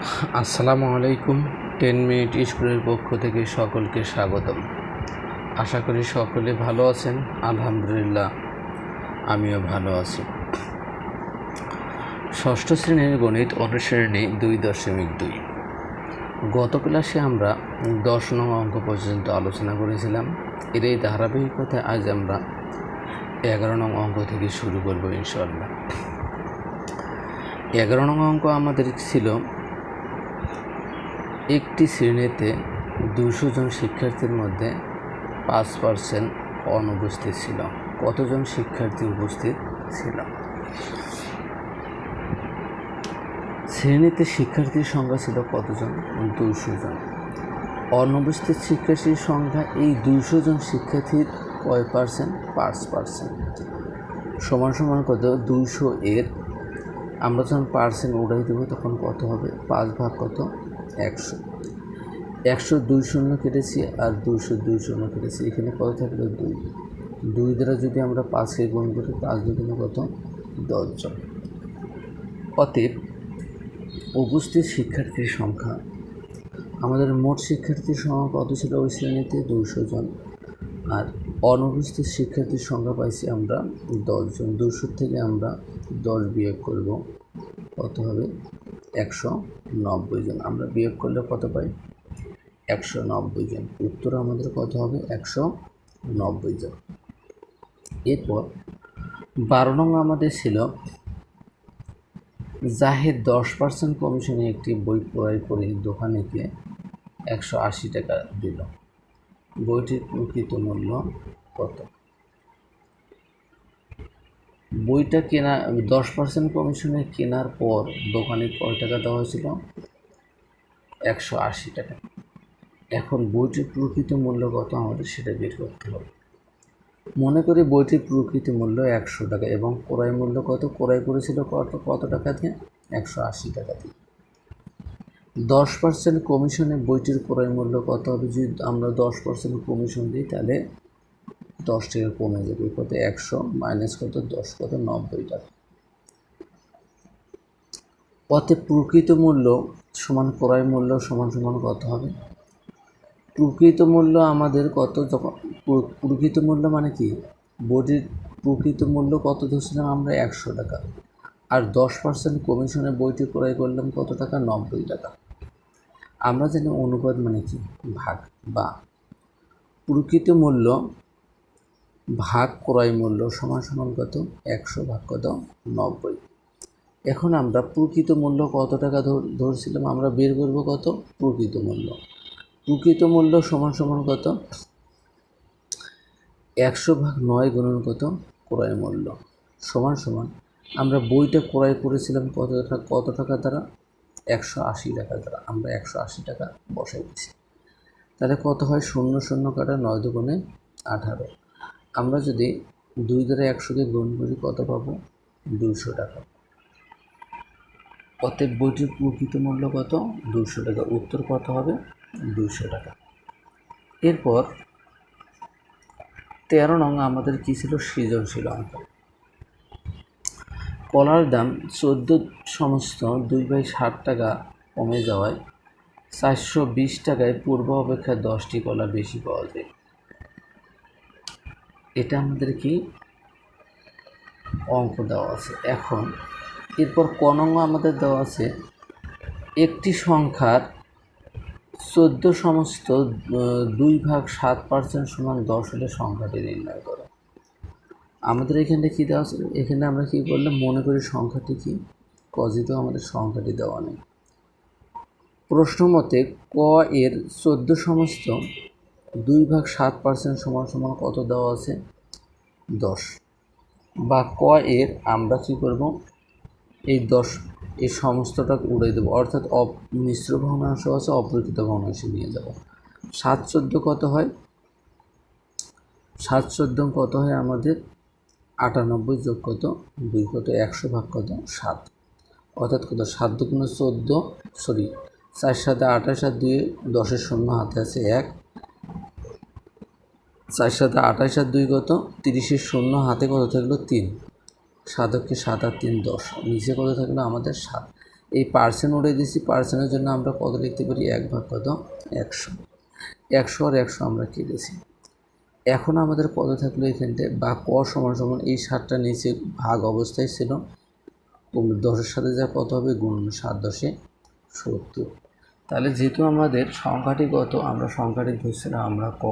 আসসালামু আলাইকুম, ten minute স্কুলের পক্ষ থেকে সকলকে স্বাগতম। আশা করি সকলে ভালো আছেন, আলহামদুলিল্লাহ, আমিও ভালো আছি। ষষ্ঠ শ্রেণির গণিত অনুশ্রেণী দুই দশমিক দুই। গত ক্লাসে আমরা দশ নং অঙ্ক পর্যন্ত আলোচনা করেছিলাম। এর এই ধারাবাহিকতায় আজ আমরা এগারো নং অঙ্ক থেকে শুরু করব ইনশাল্লাহ এগারো নং অঙ্ক আমাদের ছিল শ্রেণীতে দুশো জন শিক্ষার্থীর মধ্যে পাঁচ পার্সেন্ট অনুপস্থিত ছিল। কতজন শিক্ষার্থী উপস্থিত ছিল? শ্রেণীতে শিক্ষার্থীর সংখ্যা ছিল কতজন? দুশো জন। অনুপস্থিত শিক্ষার্থীর সংখ্যা, এই দুশো জন শিক্ষার্থীর কয় পার্সেন্ট পাঁচ পার্সেন্ট সমান সমান কত? দুইশো এর। আমরা যখন পার্সেন্ট উড়াই দেবো, তখন কত হবে? পাঁচ ভাগ কত? একশো। একশো দুই শূন্য কেটেছি আর দুশো দুই শূন্য কেটেছি। এখানে কত থাকল দুই। দুই দ্বারা যদি আমরা পাঁচকে গুণ করি পাঁচ দুগুণে কত? দশজন অতএব উপস্থিত শিক্ষার্থীর সংখ্যা। আমাদের মোট শিক্ষার্থীর সংখ্যা কত ছিল ওই শ্রেণীতে? দুশো জন। আর অনুপস্থিত শিক্ষার্থীর সংখ্যা পাইছি আমরা দশজন দুশো থেকে আমরা দশ বিয়োগ করব। কত হবে? একশো নব্বই জন। আমরা বিয়োগ করলে কত পাই? একশো নব্বই জন। উত্তর আমাদের কত হবে? একশো নব্বই জন। এরপর বারো নং আমাদের ছিল জাহেদ দশ পার্সেন্ট কমিশনে একটি বই ক্রয় করে দোকানে গিয়ে একশো আশি টাকা দিল। বইটির প্রকৃত মূল্য কত? বইটা কেনা, দশ পার্সেন্ট কমিশনে কেনার পর দোকানে কয় টাকা দেওয়া হয়েছিল? একশো আশি টাকা। এখন বইটির প্রকৃত মূল্য কত আমাদের সেটা বের করতে হবে। মনে করি বইটির প্রকৃত মূল্য একশো টাকা এবং ক্রয় মূল্য কত? ক্রয় করেছিল কত কত টাকা দিয়ে? একশো আশি টাকা দিয়ে। দশ পার্সেন্ট কমিশনে বইটির ক্রয় মূল্য কত হবে? যদি আমরা দশ পার্সেন্ট কমিশন দিই তাহলে দশ টাকা কমে যাবে, কত? একশো মাইনাস কত? দশ, কত? নব্বই টাকা। পথে প্রকৃত মূল্য সমান ক্রয় মূল্য সমান সমান কত হবে? প্রকৃত মূল্য আমাদের কত যখন প্রকৃত মূল্য মানে কি? বইটির প্রকৃত মূল্য কত ধরছিলাম আমরা? একশো টাকা। আর দশ পার্সেন্ট কমিশনে বইটি ক্রয় করলাম কত টাকা? নব্বই টাকা। আমরা জানি অনুপাত মানে কি? ভাগ বা। প্রকৃত মূল্য ভাগ ক্রয় মূল্য সমান সমান কত একশো ভাগ কত? নব্বই। এখন আমরা প্রকৃত মূল্য কত টাকা ধরছিলাম? আমরা বের করব কত? প্রকৃত মূল্য। প্রকৃত মূল্য সমান সমান কত একশো ভাগ নয় গুণন কত? ক্রয় মূল্য। সমান সমান আমরা বইটা ক্রয় করেছিলাম কত টাকা? কত টাকা দ্বারা? একশো আশি টাকা দ্বারা। আমরা একশো আশি টাকা বসাই দিচ্ছি তাহলে কত হয়? শূন্য শূন্য কাটা নয় দুগুণে আঠারো। আমরা যদি দুই দ্বারা একশোকে গুণ করি, কত পাবো? দুশো টাকা। অতএব বইটির প্রকৃত মূল্য কত? দুশো টাকা। উত্তর কত হবে? দুশো টাকা। এরপর তেরো নং আমাদের কী ছিল? সৃজনশীল অঙ্ক। কলার দাম চোদ্দ সমস্ত দুই বাই ষাট টাকা কমে যাওয়ায় চারশো বিশ টাকায় পূর্ব অপেক্ষা দশটি কলা বেশি পাওয়া যায়। এটা আমাদের কি? অঙ্ক দেওয়া আছে। এখন এরপর ক নং আমাদের দেওয়া আছে, একটি সংখ্যার চোদ্দ সমস্ত দুই ভাগ সাত পার্সেন্ট সমান দশ হলে সংখ্যাটি নির্ণয় করো। আমাদের এখানে কী দেওয়া আছে? এখানে আমরা কী বললাম? মনে করি সংখ্যাটি কি? কজিতেও আমাদের সংখ্যাটি দেওয়া নেই। প্রশ্ন মতে ক এর চোদ্দ সমস্ত দুই ভাগ সাত পার্সেন্ট সমান সমান কত দেওয়া আছে? দশ। বা ক এর আমরা কী করব? এই দশ এই সমস্তটা উড়ে দেবো। অর্থাৎ অপ মিশ্র ভগ্নাংশ আছে, অপ্রকৃত ভগ্নাংশে নিয়ে যাব। সাত চোদ্দ কত হয়? সাত চোদ্দ কত হয় আমাদের? আটানব্বই যোগ কত? দুই কত? একশো ভাগ কত? সাত। অর্থাৎ কত? সাত দুগুণ চোদ্দ, সরি, চার সাথে আঠাশ আর দুই দশের শূন্য হাতে আছে এক। চার সাথে আঠাশ আর দুই কত? তিরিশের শূন্য, হাতে কত থাকল? তিন। সাতকে সাত আর তিন, দশ। নিচে কত থাকল? আমাদের সাত। এই পার্সেন্ট উড়ে দিয়েছি পার্সেন্টের জন্য আমরা কত লিখতে পারি? এক ভাগ কত? একশো। একশো আর একশো আমরা কেটেছি এখন আমাদের কত থাকল এখানটায়? বা ক সমান সমান এই সাতটা নিচে ভাগ অবস্থায় ছিল। দশের সাথে যা কত হবে? গুণ সাত দশে সত্তর। তাহলে যেহেতু আমাদের সংখ্যাটি কত? আমরা সংখ্যাটি ধরছিলাম আমরা ক।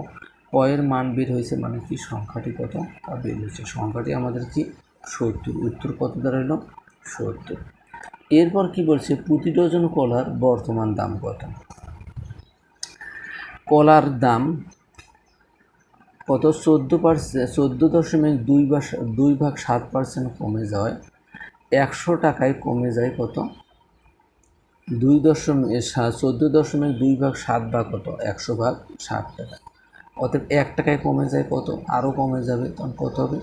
এর মান বের হয়েছে মানে কি? সংখ্যাটি কত? তা বের হয়েছে। সংখ্যাটি আমাদের কি? সত্তর। উত্তর কত দাঁড়াল সত্তর। এরপর কি বলছে? প্রতি ডজন কলার বর্তমান দাম কত? কলার দাম কত? চোদ্দ পার্সেন্ট চোদ্দ দশমিক দুই বা দুই ভাগ সাত পার্সেন্ট কমে যাওয়ায় একশো টাকায় কমে যায় কত? দুই দশমিক চোদ্দ দশমিক দুই ভাগ সাত ভাগ কত? একশো ভাগ ষাট টাকা। অতএব এক টাকায় কমে যায় কত? আরও কমে যাবে। তখন কত হবে?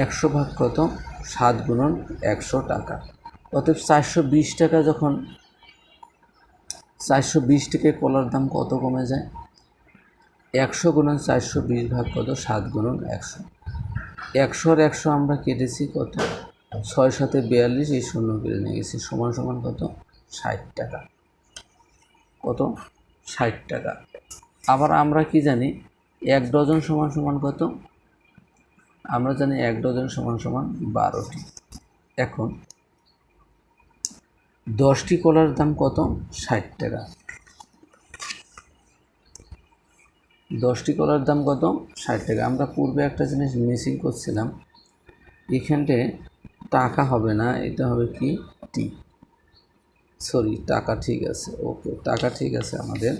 একশো ভাগ কত? সাত গুণন একশো টাকা। অতএব চারশো বিশ টাকা যখন চারশো বিশ টাকায় কলার দাম কত কমে যায়? একশো গুণন চারশো বিশ ভাগ কত? সাত গুণন একশো। একশোর একশো আমরা কেটেছি কত? ছয় সাথে বিয়াল্লিশ, এই শূন্য কেটে নিয়ে গেছি। সমান সমান কত? ষাট টাকা। কত? ষাট টাকা। আবার আমরা কি জানি? এক ডজন সমান সমান কত? আমরা জানি এক ডজন সমান সমান বারোটি। এখন দশটি কলার দাম কত? ষাট টাকা। দশটি কলার দাম কত? ষাট টাকা। আমরা পূর্বে একটা জিনিস মিসিং করছিলাম। এখানটে টাকা হবে না, এটা হবে কি? টি। সরি টাকা ঠিক আছে। ওকে, টাকা ঠিক আছে আমাদের।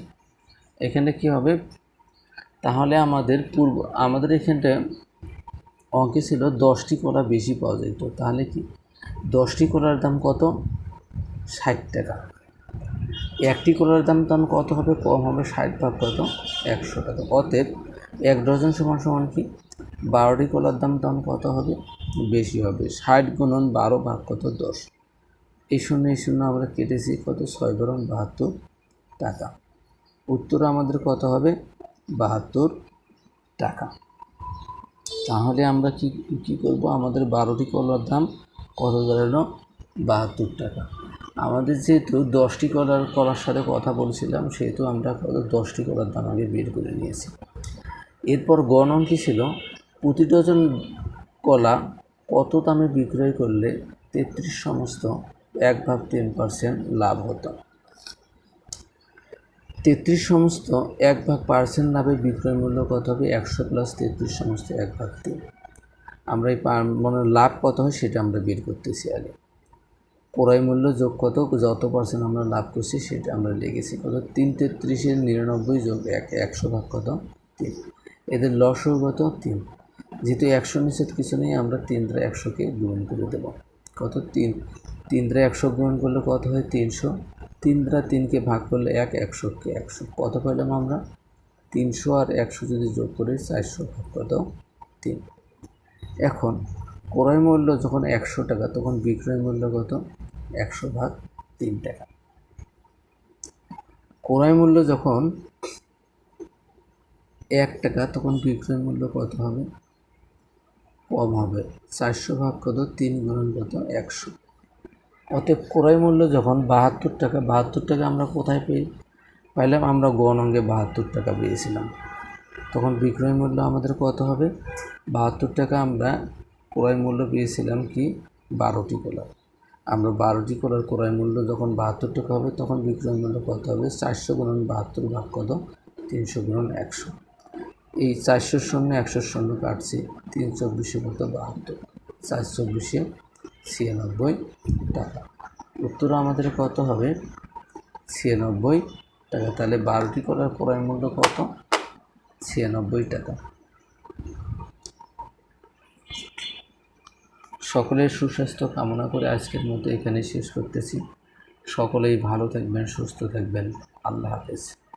এখানে কি হবে? তাহলে আমাদের পূর্ব, আমাদের এখানটা অঙ্কে ছিল দশটি কলা বেশি পাওয়া যেত তাহলে কি? দশটি কলার দাম কত? ষাট টাকা। একটি কলার দাম তখন কত হবে? কম হবে ষাট ভাগ কত একশো টাকা। অতএব এক ডজন সমান সমান কি? বারোটি কলার দাম তখন কত হবে? বেশি হবে। ষাট গুণন বারো ভাগ কত? দশ। এই শূন্য এই শূন্য আমরা কেটেছি কত? ছয় বরং বাহাত্তর টাকা। উত্তর আমাদের কত হবে? বাহাত্তর টাকা। তাহলে আমরা কি, কী করব? আমাদের বারোটি কলার দাম কত দাঁড়াল? বাহাত্তর টাকা। আমাদের যেহেতু দশটি কলার কলার সাথে কথা বলছিলাম, সেহেতু আমরা কত? দশটি কলার দাম আগে বের করে নিয়েছি। এরপর গণ অঙ্কি ছিল? প্রতি ডজন কলা কত দামে বিক্রয় করলে তেত্রিশ সমস্ত এক ভাগ টেন পার্সেন্ট লাভ হতো? তেত্রিশ সমস্ত এক ভাগ পার্সেন্ট লাভে বিক্রয় মূল্য কত হবে? একশো প্লাস তেত্রিশ সমস্ত এক ভাগ তিন। আমরা এই মানে লাভ কত হয় সেটা আমরা বের করতেছি আগে। ক্রয় মূল্য যোগ কত? যত পার্সেন্ট আমরা লাভ করছি সেটা আমরা লেগেছি কত? তিন তেত্রিশের নিরানব্বই যোগ এক, একশো ভাগ কত? তিন। এদের লসও কত? তিন। যেহেতু একশো নিষেধ কিছু নেই, আমরা তিন দ্বারা একশোকে গ্রহণ করে দেব। কত? তিন। তিন দ্বারা একশো গ্রহণ করলে কত হয়? তিনশো। তিন দ্বারা তিনকে ভাগ করলে এক, একশোকে একশো। কত পেলাম আমরা? তিনশো আর একশো যদি যোগ করি, চারশো ভাগ কত তিন। এখন, ক্রয় মূল্য যখন একশো টাকা, তখন বিক্রয় মূল্য কত? একশো ভাগ তিন টাকা। ক্রয় মূল্য যখন এক টাকা, তখন বিক্রয় মূল্য কত হবে? কম হবে। চারশো ভাগ কত? তিন গুণন কত? একশো। অতএব ক্রয় মূল্য যখন বাহাত্তর টাকা বাহাত্তর টাকা আমরা কোথায় পেয়ে পাইলাম? আমরা গণ অঙ্গে বাহাত্তর টাকা পেয়েছিলাম। তখন বিক্রয় মূল্য আমাদের কত হবে? বাহাত্তর টাকা আমরা ক্রয় মূল্য পেয়েছিলাম কি? বারোটি কলার। আমরা বারোটি কলার ক্রয় মূল্য যখন বাহাত্তর টাকা হবে, তখন বিক্রয় মূল্য কত হবে? চারশো গুণন বাহাত্তর ভাগ কত? তিনশো গুণন একশো। এই চারশোর শূন্য একশোর শূন্য কাটছে তিন চব্বিশে কত? বাহাত্তর। চার চব্বিশে ছিয়ানব্বই টাকা। উত্তর আমাদের কত হবে? ছিয়ানব্বই টাকা। তাহলে বারোটি কলার ক্রয় মূল্য কত? ছিয়ানব্বই টাকা। সকলের সুস্বাস্থ্য কামনা করে আজকের মতো এখানে শেষ করতেছি। সকলেই ভালো থাকবেন, সুস্থ থাকবেন। আল্লাহ হাফেজ।